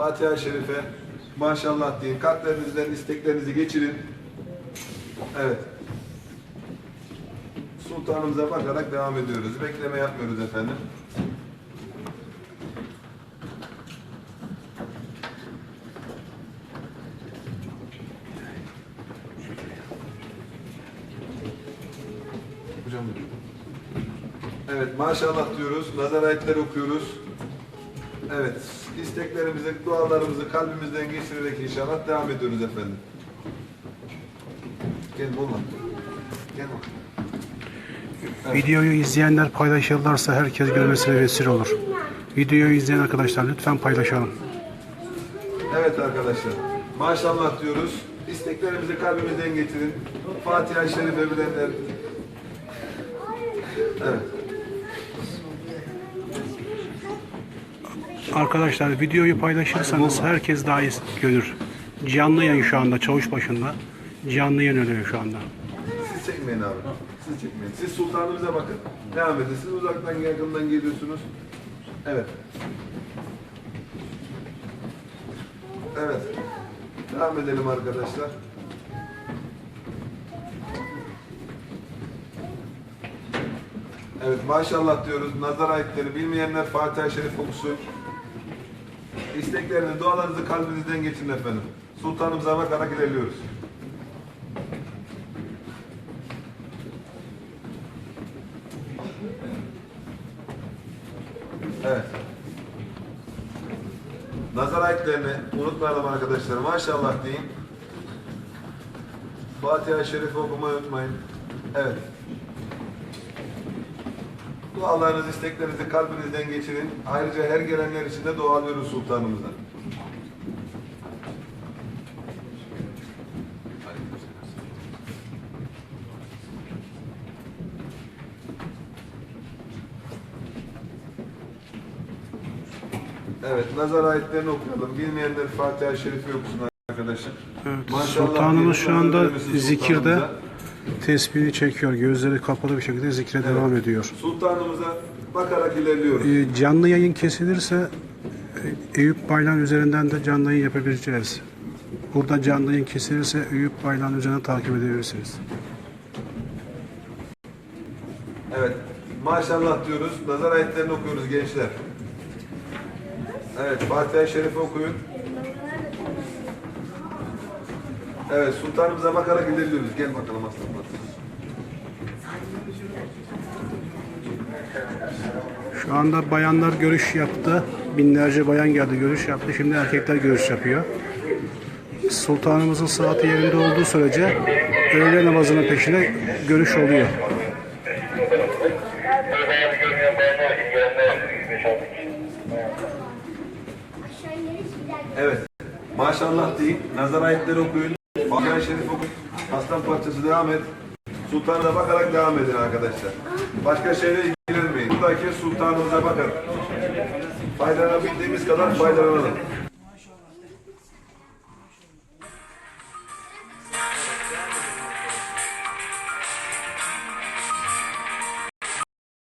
Fatiha-i Şerife maşallah deyin. Kalplerinizden isteklerinizi geçirin. Evet. Sultanımıza bakarak devam ediyoruz. Bekleme yapmıyoruz efendim. Hocam. Evet maşallah diyoruz. Nazar ayetleri okuyoruz. Evet. isteklerimizi, dualarımızı kalbimizden geçirerek inşallah devam ediyoruz efendim. Gel Molla. Gel Molla. Evet. Videoyu izleyenler paylaşırlarsa herkes görmesine vesile olur. Videoyu izleyen arkadaşlar lütfen paylaşalım. Evet arkadaşlar. Maşallah diyoruz. İsteklerimizi kalbimizden getirin. Fatiha-i Şerife bilenler. Evet. Arkadaşlar videoyu paylaşırsanız herkes daha iyi görür. Canlı yayın şu anda çavuş başında. Canlı yayın oluyor şu anda. Siz çekmeyin abi. Siz çekmeyin. Siz sultanımıza bakın. Devam edin. Siz uzaktan yakından geliyorsunuz. Evet. Evet. Devam edelim arkadaşlar. Evet maşallah diyoruz. Nazar ayetleri bilmeyenler Fatiha-i Şerif okusun. İsteklerini, dualarınızı kalbinizden geçirin efendim. Sultanımıza bakarak ilerliyoruz. Evet. Nazar ayetlerini unutmayalım arkadaşlar. Maşallah deyin. Fatiha-i Şerif okumayı unutmayın. Evet. Dualarınızı, isteklerinizi kalbinizden geçirin. Ayrıca her gelenler için de dua alıyoruz sultanımızdan. Evet, nazar ayetlerini okuyalım. Bilmeyenler Fatiha-i Şerif'i okusun arkadaşlar. Evet, Maşallah sultanımız şu anda zikirde. Tesbihini çekiyor. Gözleri kapalı bir şekilde zikre devam ediyor. Sultanımıza bakarak ilerliyoruz. Ee, Canlı yayın kesilirse e, Eyüp Baylan üzerinden de canlı yayın yapabileceğiz. Burada canlı yayın kesilirse Eyüp Baylan üzerinden takip edebilirsiniz. Evet. Maşallah diyoruz. Nazar ayetlerini okuyoruz gençler. Evet. Fatiha-i Şerif'i okuyun. Evet. Sultanımıza bakarak ilerliyoruz. Gel bakalım aslanlar. Şu anda bayanlar görüş yaptı. Binlerce bayan geldi görüş yaptı. Şimdi erkekler görüş yapıyor. Sultanımızın saati yerinde olduğu sürece öğle namazının peşine görüş oluyor. Evet. Maşallah deyin. Nazar ayetleri okuyun. Fatiha-i Şerif okuyun. Aslan parçası devam et. Sultanına bakarak devam edin arkadaşlar. Başka şeyle ilgilenmeyin. Buradaki sultanımıza bakın. Faydalanabildiğimiz kadar faydalanalım.